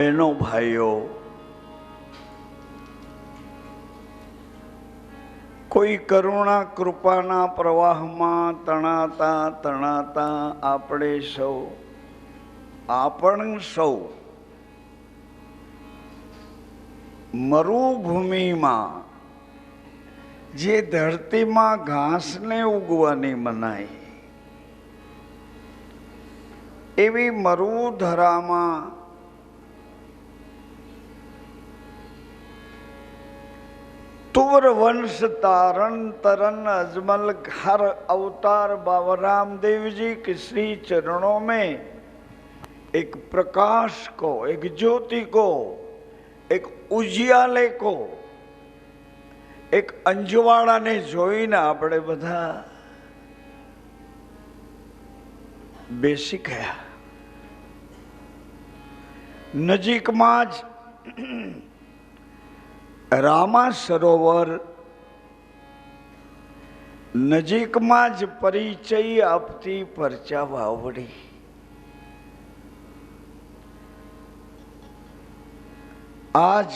બહેનો, ભાઈઓ, કોઈ કરુણા, કૃપાના પ્રવાહમાં તણાતા તણાતા આપણે સૌ, આપણ સૌ મરુભૂમિમાં જે ધરતીમાં ઘાસને ઉગવાની મનાઈ, એવી મરુધરામાં તુર વંશ તારણ तरन अजमल हर अवतार बाबा रामदेव जी के श्री चरणों में एक प्रकाश को एक ज्योति को એક ઉજિયાલે કો એક અંજવાળાને જોઈને આપણે બધા બેસી ગયા નજીકમાં જ રામા સરોવર નજીકમાં જ પરિચય આપતી પરચા વાવડી. આજ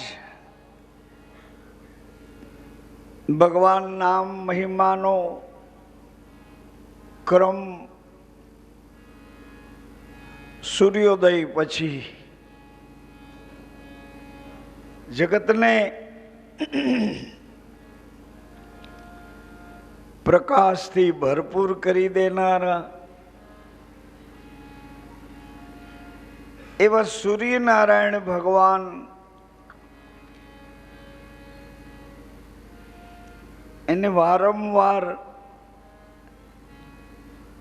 ભગવાન નામ મહિમાનો ક્રમ સૂર્યોદય પછી જગતને પ્રકાશથી ભરપૂર કરી દેનારા એવા સૂર્યનારાયણ ભગવાન એને વારંવાર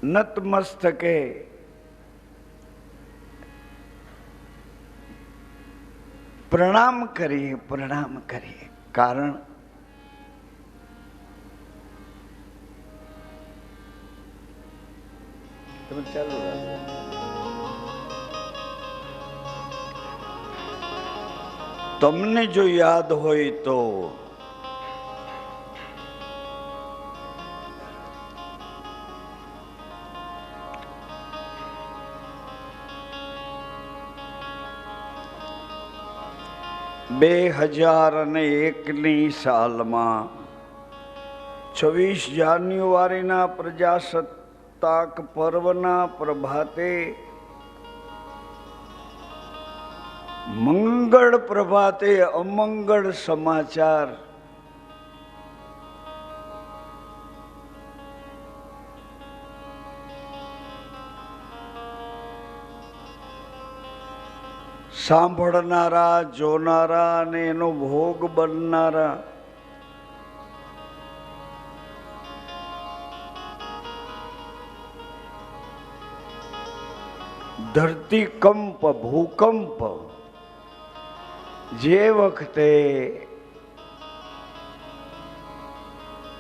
નતમસ્તકે પ્રણામ કરીએ પ્રણામ કરીએ કારણ તમે ચાલુ તમને જો યાદ હોય તો બે હજાર અને એકની સાલમાં છવ્વીસ જાન્યુઆરીના પ્રજાસત્તાક પર્વના પ્રભાતે મંગળ પ્રભાતે અમંગળ સમાચાર સાંભળનારા, જોનારા અને એનો ભોગ બનનારા. ધરતીકંપ, ભૂકંપ, જે વખતે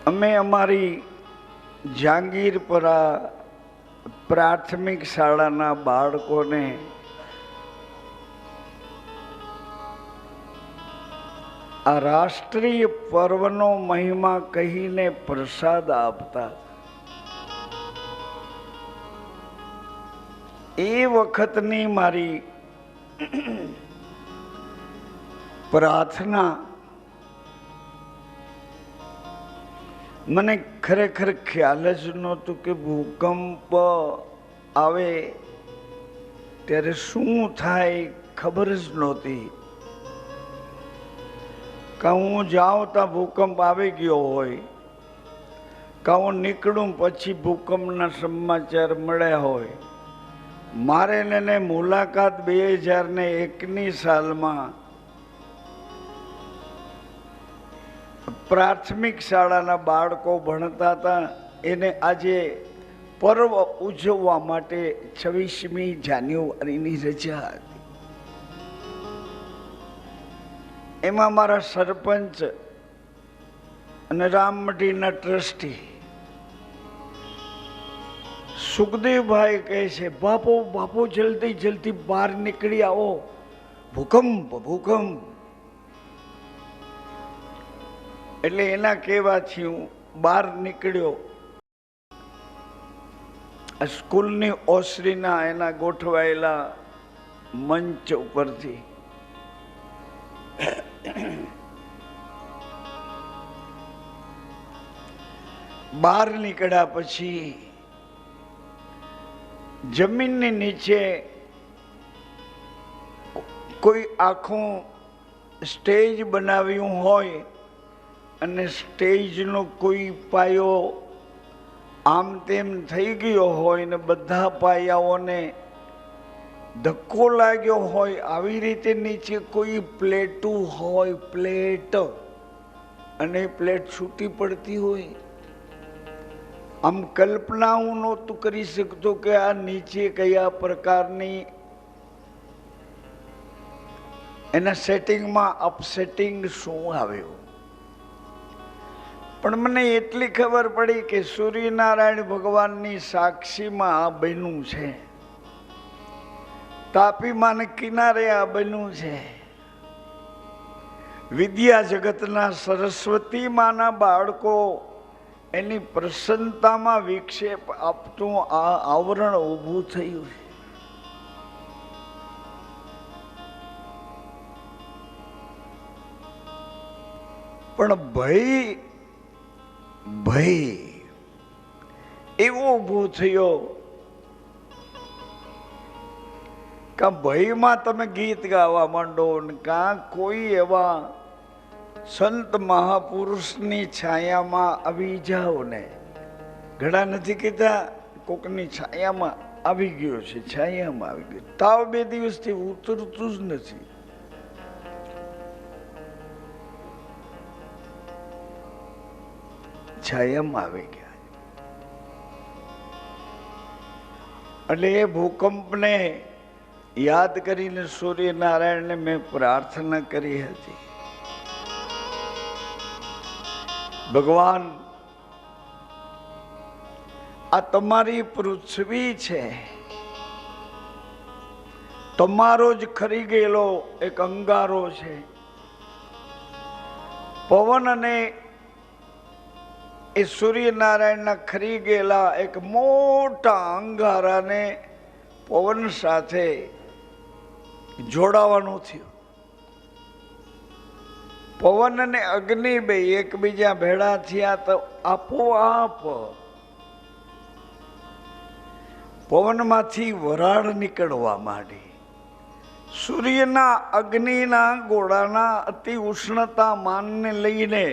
અમે અમારી જાંગીરપરા પ્રાથમિક શાળાના બાળકોને આ રાષ્ટ્રીય પર્વનો મહિમા કહીને પ્રસાદ આપતા. એ વખતની મારી પ્રાર્થના મને ખરેખર ખ્યાલ જ નહોતું કે ભૂકંપ આવે ત્યારે શું થાય ખબર જ નહોતી. કાં હું જાઉં ત્યાં ભૂકંપ આવી ગયો હોય, કાં હું નીકળું પછી ભૂકંપના સમાચાર મળ્યા હોય. મારે એને મુલાકાત બે હજાર ને એકની સાલમાં પ્રાથમિક શાળાના બાળકો ભણતા હતા. એને આજે પર્વ ઉજવવા માટે છવ્વીસમી જાન્યુઆરીની રજા હતી. એમાં મારા સરપંચ અને રામમઢીના ટ્રસ્ટી સુખદેવભાઈ કહે છે, બાપો બાપો, જલ્દી જલ્દી બહાર નીકળી આવો. ભૂકંપ ભૂકંપ. એટલે એના કહેવાથી હું બહાર નીકળ્યો. સ્કૂલની ઓસરીના એના ગોઠવાયેલા મંચ ઉપરથી. બહાર નીકળ્યા પછી જમીનની નીચે કોઈ આખું સ્ટેજ બનાવ્યું હોય અને સ્ટેજનો કોઈ પાયો આમ તેમ થઈ ગયો હોય ને બધા પાયાઓને ધક્કો લાગ્યો હોય આવી રીતે નીચે કોઈ પ્લેટું હોય, પ્લેટ. અને પ્લેટ છૂટી પડતી હોય. આમ કલ્પના હું નહોતું કરી શકતો કે આ નીચે કયા પ્રકારની એના સેટિંગમાં અપસેટિંગ શું આવ્યું પણ મને એટલી ખબર પડી કે સૂર્યનારાયણ ભગવાનની સાક્ષીમાં આ બન્યું છે. તાપીમાં ને કિનારે આ બન્યું છે. વિદ્યા જગતના સરસ્વતી માના બાળકો એની પ્રસન્નતામાં વિક્ષેપ આપતું આ આવરણ ઊભું થયું છે. પણ ભય ભય એવો ઊભો થયો કા ભયમાં તમે ગીત ગાવા માંડો ને કા કોઈ એવા સંત મહાપુરુષની છાયામાં આવી જાઓ ને? ઘણા નથી કહેતા, કોકની છાયામાં આવી ગયો છે, છાયામાં આવી ગયો. તાવ બે દિવસથી ઉતરતું જ નથી. છાયામાં આવી ગયા. એટલે એ ભૂકંપને યાદ કરીને સૂર્યનારાયણને મેં પ્રાર્થના કરી હતી. ભગવાન, આ તમારી પૃથ્વી છે. તમારો જ ખરી ગયેલો એક અંગારો છે. પવન અને એ સૂર્યનારાયણના ખરી ગયેલા એક મોટા અંગારાને પવન સાથે જોડાવાનું થયું. પવન અને અગ્નિ બે એકબીજા ભેળા થયા તો આપોઆપ પવનમાંથી વરાળ નીકળવા માંડી. સૂર્યના અગ્નિના ગોળાના અતિ ઉષ્ણતા માનને લઈને,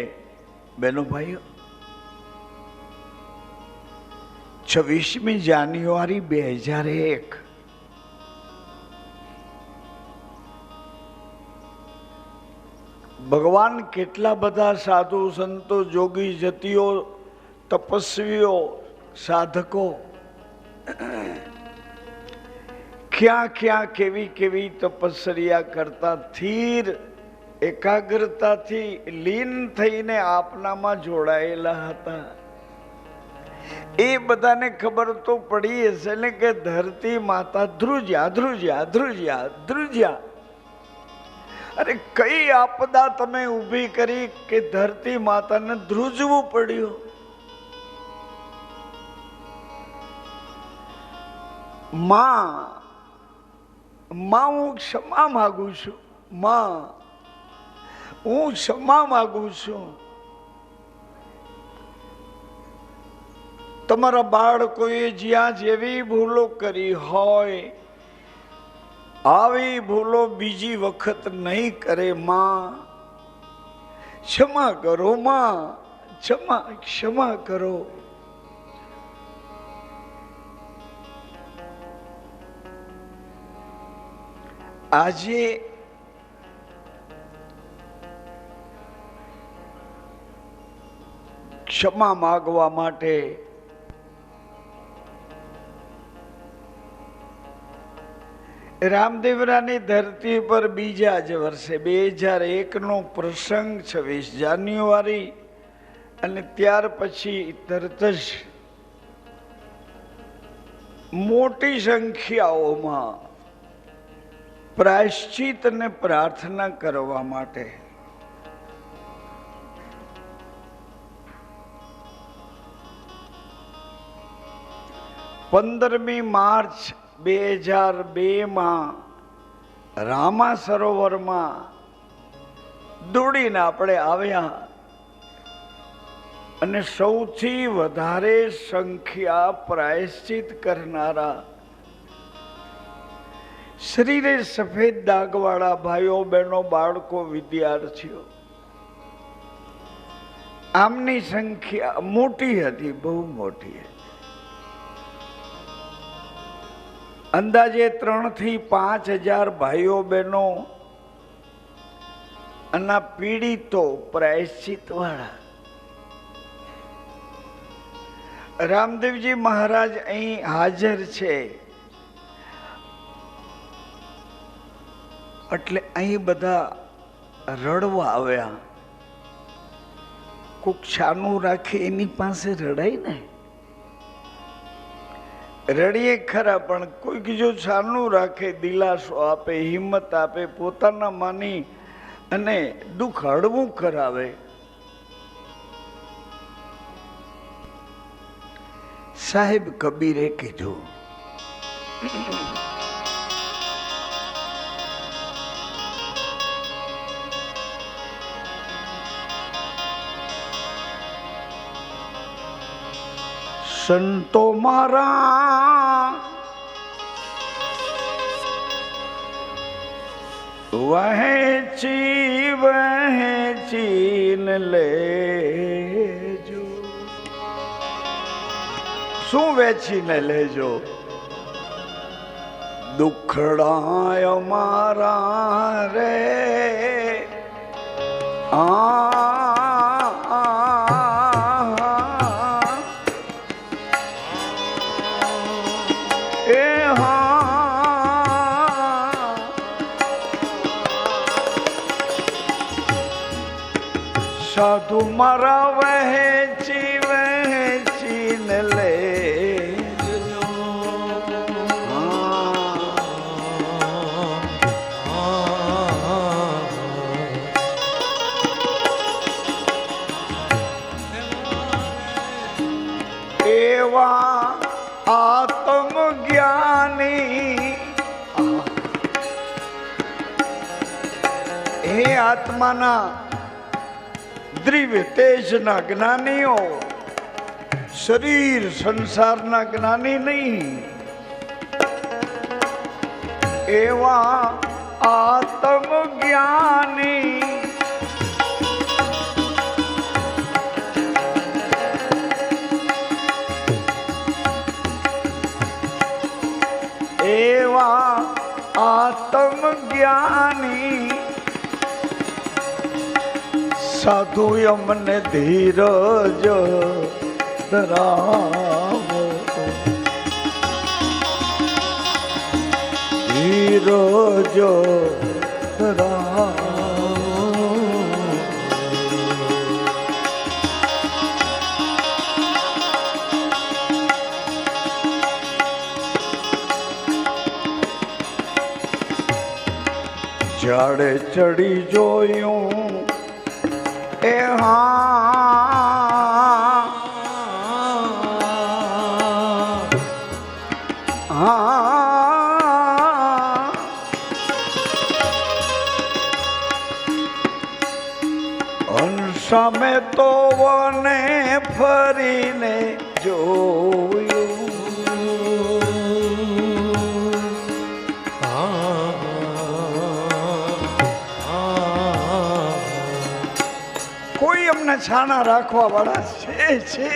બેનો ભાઈઓ, છવ્વીસમી જાન્યુઆરી બે હજાર એક ભગવાન કેટલા બધા સાધુ સંતો, જોગી, જતીઓ, તપસ્વીઓ, સાધકો. ક્યાં ક્યાં કેવી કેવી તપસ્યા કરતા થીર એકાગ્રતાથી લીન થઈને આપનામાં જોડાયેલા હતા. એ બધાને ખબર તો પડી હશે ને કે ધરતી માતા ધ્રુજ્યા ધ્રુજ્યા ધ્રુજ્યા ધ્રુજ્યા. અરે કઈ આપદા તમે ઊભી કરી કે ધરતી માતાને ધ્રુજવું પડ્યું? માં માં, હું ક્ષમા માગુ છું. માં, હું ક્ષમા માગું છું. તમારા બાળકોએ જ્યાં જેવી ભૂલો કરી હોય આવી ભૂલો બીજી વખત નહીં કરે માં. ક્ષમા કરો માં. ક્ષમા ક્ષમા કરો. આજે ક્ષમા માગવા માટે રામદેવરાની ધરતી પર બીજા જ વર્ષે બે હજાર એકનો પ્રસંગ છવ્વીસ જાન્યુઆરી અને ત્યાર પછી તરત જ મોટી સંખ્યાઓમાં પ્રાયશ્ચિત અને પ્રાર્થના કરવા માટે પંદરમી માર્ચ બે હજાર બેમાં રામા સરોવરમાં દોડીને આપણે આવ્યા. અને સૌથી વધારે સંખ્યા પ્રાયશ્ચિત કરનારા શરીરે સફેદ દાગવાળા ભાઈઓ, બહેનો, બાળકો, વિદ્યાર્થીઓ. આમની સંખ્યા મોટી હતી, બહુ મોટી હતી. અંદાજે ત્રણથી પાંચ હજાર ભાઈઓ બહેનો અના પીડિતો પ્રાયશ્ચિત વાળા રામદેવજી મહારાજ અહીં હાજર છે. એટલે અહીં બધા રડવા આવ્યા. કોક છાનું રાખે એની પાસે રડાય ને? રડીએ ખરા, પણ કોઈક જો છાનું રાખે, દિલાસો આપે, હિંમત આપે, પોતાના માની અને દુઃખ હળવું કરાવે. સાહેબ કબીરે કીધું સંતો મારા. વહેચી વહેચીન લેજો. શું વેચીને લેજો? દુખડાય મારા રે. આ મારા વહેંચી ને લે. એવા આત્મ જ્ઞાની હે આત્માના દ્રિવ્ય તેજના જ્ઞાનીઓ શરીર સંસારના જ્ઞાની નહીં એવા આત્મ જ્ઞાની એવા આત્મ જ્ઞાની સાધુ અમને ધીરજ ધરાવો. ધીરજ ધરાવો. જાડે ચડી જોયું એ હા. હા. તો વને ફરીને જોયું છાના રાખવા વાળા છે છે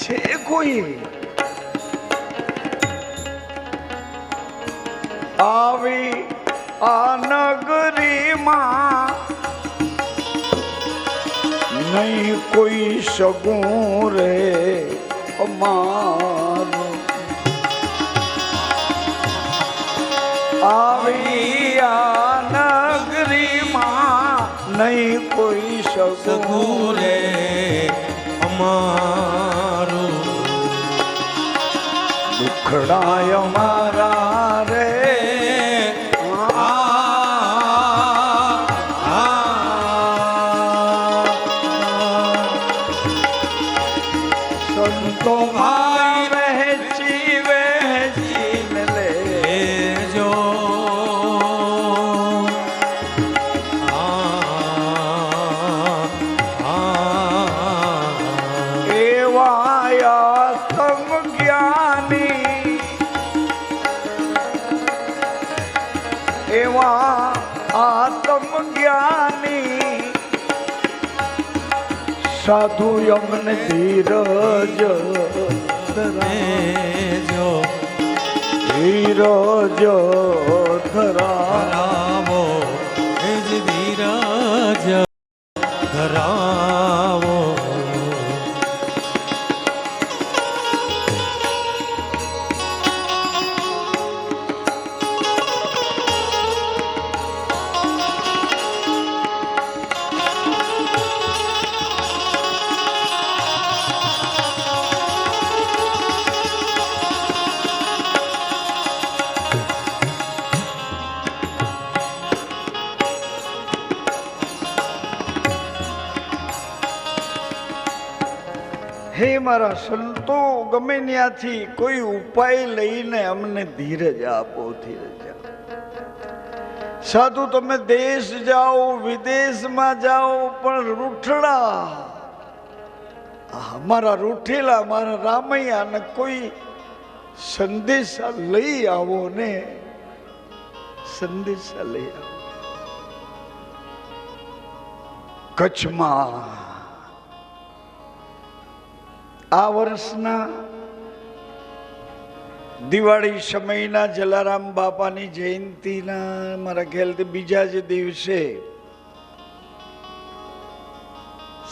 છે કોઈ? આવી આ નગરીમાં નહીં કોઈ સગું રે અમારું. આવી સગુરે અમારું. દુખડાય મારા આત્મ જ્ઞાની સાધુ અમને ધીરજ ધરેજો ધીરજ ધરા ધરાવો ધીરજ ધરાવો. હે મારા સંતો, ગમે ત્યાંથી કોઈ ઉપાય લઈને અમને ધીરજ આપો, ધીરજ સાધુ, તમે દેશ જાઓ, વિદેશમાં જાઓ, પણ રૂઠડા મારા રૂઠેલા મારા રામૈયા ને કોઈ સંદેશા લઈ આવો ને, સંદેશા લઈ આવો. કચ્છમાં આ વર્ષના દિવાળી સમયના જલારામ બાપાની જયંતિના મારા ખ્યાલથી બીજા જ દિવસે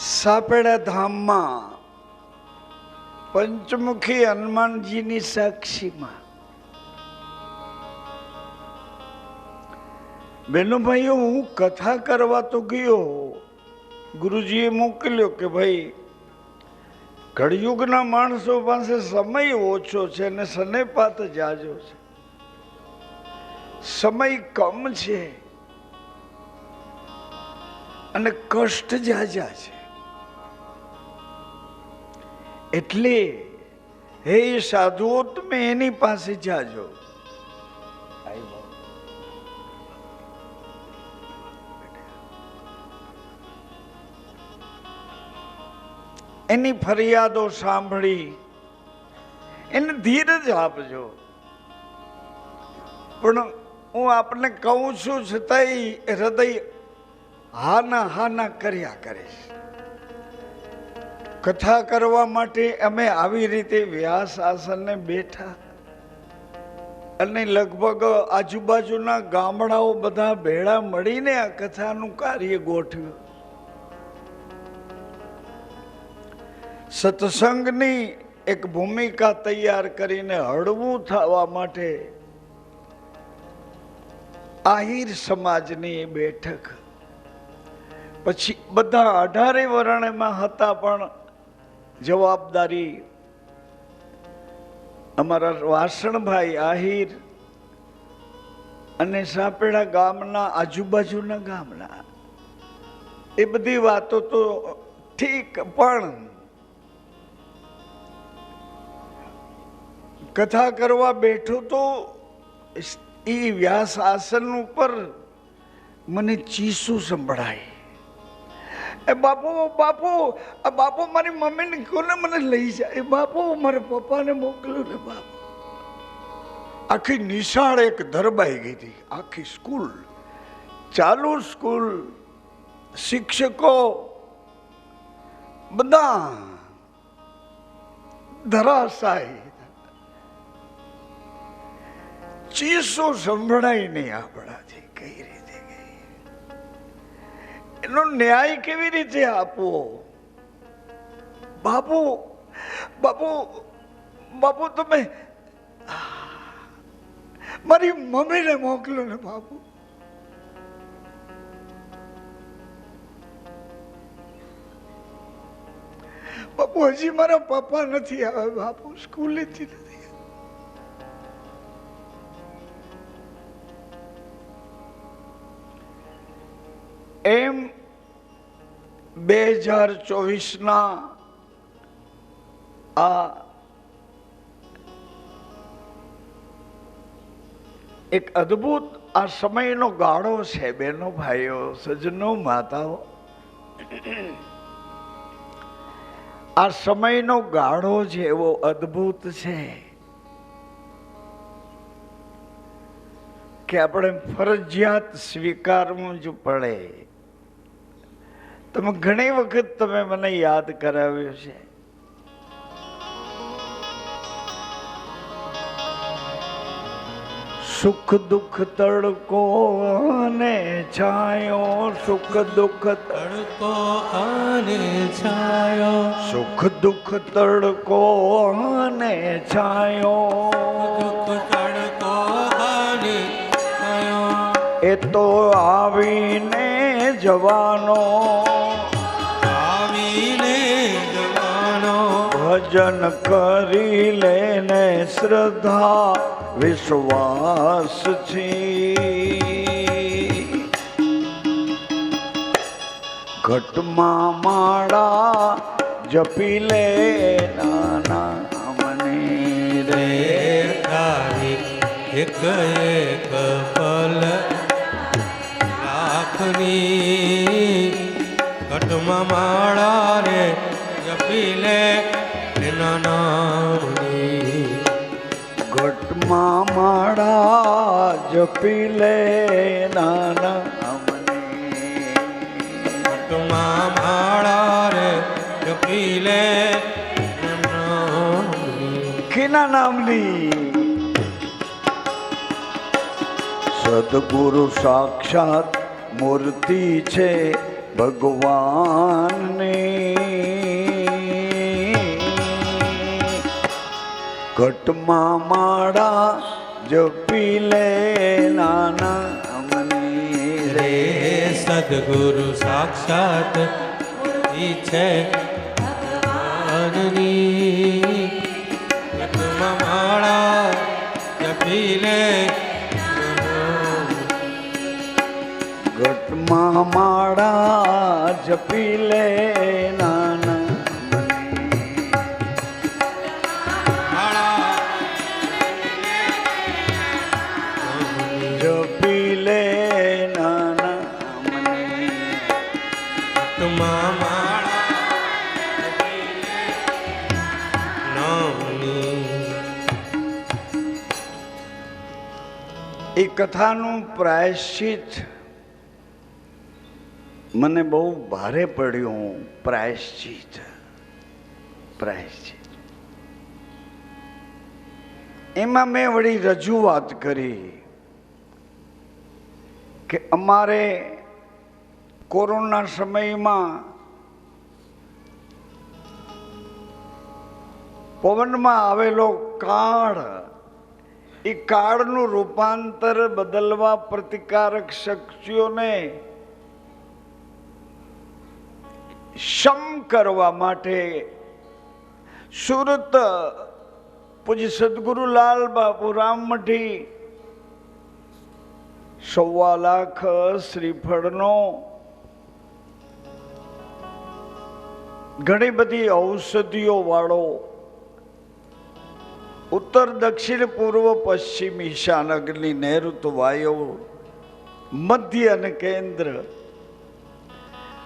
સાપેડા ધામમાં પંચમુખી હનુમાનજીની સાક્ષીમાં બેનો હું કથા કરવા તો ગયો. ગુરુજીએ મોકલ્યો કે ભાઈ કળિયુગના માણસો પાસે સમય ઓછો છે અને સનેપાત જાજો છે. સમય કમ છે અને કષ્ટ જાજા છે. એટલે હે સાધુઓ તમે એની પાસે જાજો. એની ફરિયાદો સાંભળી, એને ધીરજ આપજો. પણ હું આપને કહું છું છતાંય હૃદય હાના હાના કર્યા કરીશ. કથા કરવા માટે અમે આવી રીતે વ્યાસ આસનને બેઠા અને લગભગ આજુબાજુના ગામડાઓ બધા ભેળા મળીને આ કથાનું કાર્ય ગોઠવ્યું. સત્સંગની એક ભૂમિકા તૈયાર કરીને હળવું થવા માટે આહિર સમાજની બેઠક. પછી બધા અઢારે વર્ણમાં હતા પણ જવાબદારી અમારા વાસણભાઈ આહિર અને સાપેડા ગામના આજુબાજુના ગામના. એ બધી વાતો તો ઠીક પણ કથા કરવા બેઠો તો એ વ્યાસ આસન ઉપર મને ચીસું સંભળાય. એ બાપો બાપો, આ બાપો મારી મમ્મીને કોને મને લઈ જાય? એ બાપો મારા પપ્પાને મોકલ્યો ને બાપો. આખી નિશાળ એક ધરબાઈ ગઈ હતી. આખી સ્કૂલ, ચાલુ સ્કૂલ, શિક્ષકો, બધા ધરાશાયી. ચીસો સંભળાય નહીં આપણાથી, કઈ રીતે એનો ન્યાય કેવી રીતે આપવો? બાપુ બાપુ બાપુ તમે મારી મમ્મીને મોકલો ને બાપુ. બાપુ, હજી મારા પપ્પા નથી આવે બાપુ, સ્કૂલેથી એમ બે હજાર ચોવીસના આ એક અદ્ભુત આ સમયનો ગાળો છે બેનો ભાઈઓ, સજ્જનો, માતાઓ. આ સમયનો ગાળો છે એવો અદ્ભુત છે કે આપણે ફરજિયાત સ્વીકારવું જ પડે. તમે ઘણી વખત તમે મને યાદ કરાવ્યો છે. સુખ દુઃખ તડકો અને છાયો, સુખ દુઃખ તડકો અને છાયો. સુખ દુઃખ તડકો અને છાયો તડકો અને છાયો. એ તો આવીને જવાનો ભજન કરી લેને શ્રદ્ધા, વિશ્વાસ છે. ઘટમાં માળા જપી લે નાના મને રે. તારી એક એક પલ રાખની ઘટમાં માળા રે જપી લે એના નામની ઘટમાં માળા જપી લે નાના અમને. ઘટમાં માળા રે જપી લે કેના નામની સદગુરુ સાક્ષાત મૂર્તિ છે ભગવાનની. ઘટમાં માળા જપી લે નાના મને રે. સદગુરુ સાક્ષાત છે ભગવાનની. ઘટમાં માળા જપી લે ઘટમાં માળા જપી લે કથાનું પ્રાયશ્ચિત મને બહુ ભારે પડ્યું પ્રાયશ્ચિત. પ્રાયશ્ચિત. એમાં મેં વળી રજૂઆત કરી કે અમારે કોરોના સમયમાં પવનમાં આવેલો કાળ એ કાળનું રૂપાંતર બદલવા પ્રતિકારક શક્તિઓને શમ કરવા માટે સુરત પૂજ્ય સદગુરુ લાલ બાપુ રામમઠી સવા લાખ શ્રીફળનો ઘણી બધી ઔષધિઓ વાળો ઉત્તર, દક્ષિણ, પૂર્વ, પશ્ચિમ, ઈશાન, અગ્નિ નૈઋત વાયુ, મધ્ય અને કેન્દ્ર.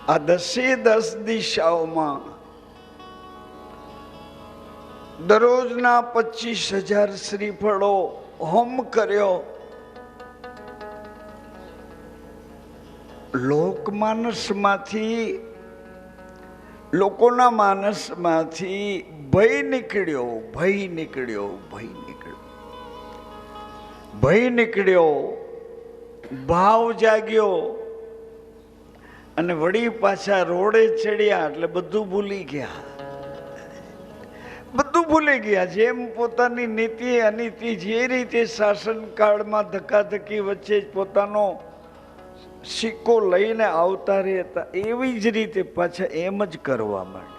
આ દસે દસ દિશાઓમાં દરરોજના પચીસ હજાર શ્રીફળો હોમ કર્યો. લોકમાનસમાંથી લોકોના માનસમાંથી ભય નીકળ્યો ભય નીકળ્યો ભય નીકળ્યો. ભય નીકળ્યો, ભાવ જાગ્યો અને વળી પાછા રોડે ચડ્યા એટલે બધું ભૂલી ગયા. બધું ભૂલી ગયા. જેમ પોતાની નીતિ અનીતિ જે રીતે શાસનકાળમાં ધકાધકી વચ્ચે જ પોતાનો સિક્કો લઈને આવતા રહેતા એવી જ રીતે પાછા એમ જ કરવા માંડે.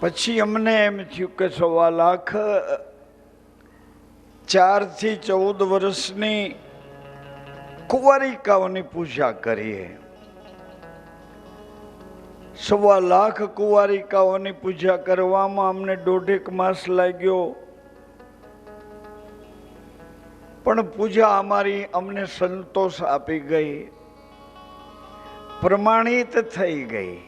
પછી અમને એમ થયું કે સવા લાખ ચારથી ચૌદ વર્ષની કુંવારિકાઓની પૂજા કરીએ. સવા લાખ કુંવારિકાઓની પૂજા કરવામાં અમને દોઢેક માસ લાગ્યો. પણ પૂજા અમારી અમને સંતોષ આપી ગઈ. પ્રમાણિત થઈ ગઈ.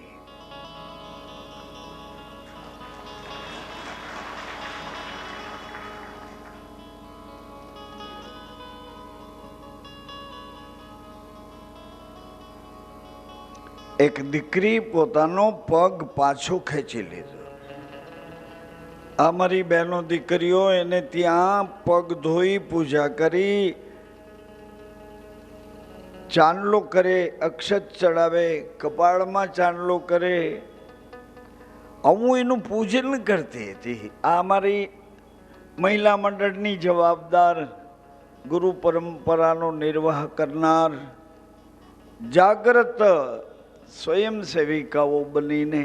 એક દીકરી પોતાનો પગ પાછો ખેંચી લીધો. આ મારી બહેનો દીકરીઓ એને ત્યાં પગ ધોઈ પૂજા કરી, ચાંદલો કરે, અક્ષત ચડાવે, કપાળમાં ચાંદલો કરે. હું એનું પૂજન કરતી હતી. આ મારી મહિલા મંડળની જવાબદાર, ગુરુ પરંપરાનો નિર્વાહ કરનાર, જાગ્રત સ્વયંસેવિકાઓ બનીને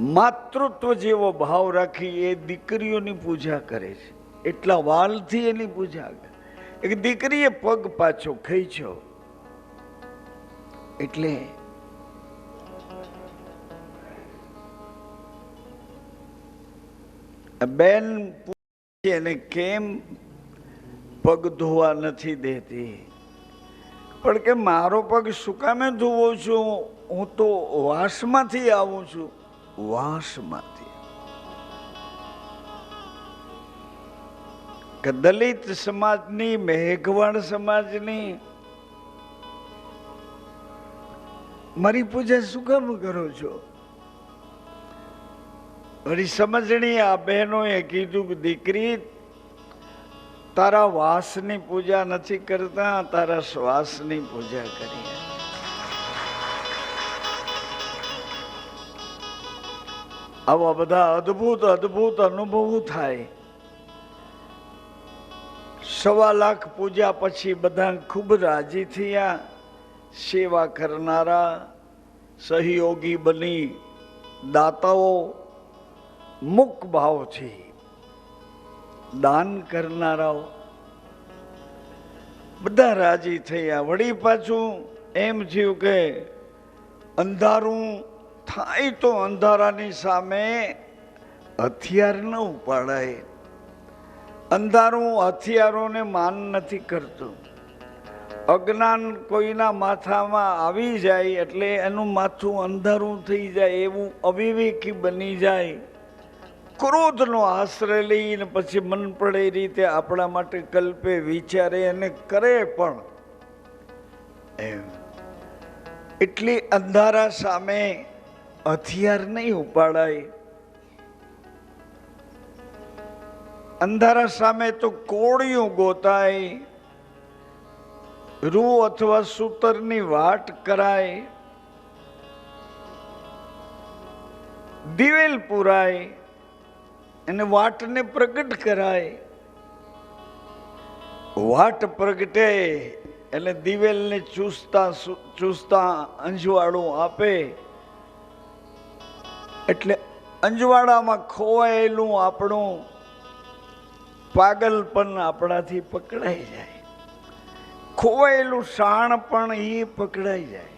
માતૃત્વ જેવો ભાવ રાખી એ દીકરીઓની પૂજા કરે છે. એટલા વાલથી એની પૂજા કરે. એક દીકરીએ પગ પાછો ખેંચ્યો. એટલે બેન પૂછે એને કેમ પગ ધોવા નથી દેતી? પણ કે મારો પગ શું કામે ધોવો છું? હું તો વાસમાંથી આવું છું. વાસમાંથી કે દલિત સમાજની, મેઘવણ સમાજની, મારી પૂજા શું કામ કરો છો? વળી સમજણી આ બહેનોએ કીધું કે દીકરી, તારા વાસની પૂજા નથી કરતા, તારા શ્વાસની પૂજા કરીએ. આવા બધા અદ્ભુત અદ્ભુત અનુભવો થાય. સવા લાખ પૂજા પછી બધા ખૂબ રાજી થયા. સેવા કરનારા, સહયોગી બની, દાતાઓ મુક ભાવથી દાન કરનારાઓ બધા રાજી થયા. વળી પાછું એમ થયું કે અંધારું થાય તો અંધારાની સામે હથિયાર ન ઉપાડાય. અંધારું હથિયારોને માન નથી કરતું. અજ્ઞાન કોઈના માથામાં આવી જાય એટલે એનું માથું અંધારું થઈ જાય એવું અવિવેકી બની જાય. ક્રોધનો આશ્રય લઈને પછી મન પડે એ રીતે આપણા માટે કલ્પે વિચારે અને કરે પણ. એમ. એટલી અંધારા સામે હથિયાર નહીં ઉપાડાય. અંધારા સામે તો કોળિયું ગોતાય. રૂ અથવા સૂતરની વાટ કરાય. દિવેલ પુરાય. અને વાટને પ્રગટ કરાય. વાટ પ્રગટે એટલે દિવેલને ચૂસતા ચૂસતા અંજવાળું આપે. એટલે અંજવાળામાં ખોવાયેલું આપણું પાગલપન આપણાથી પકડાઈ જાય. ખોવાયેલું શાણ પણ એ પકડાઈ જાય.